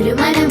ഒരു മനം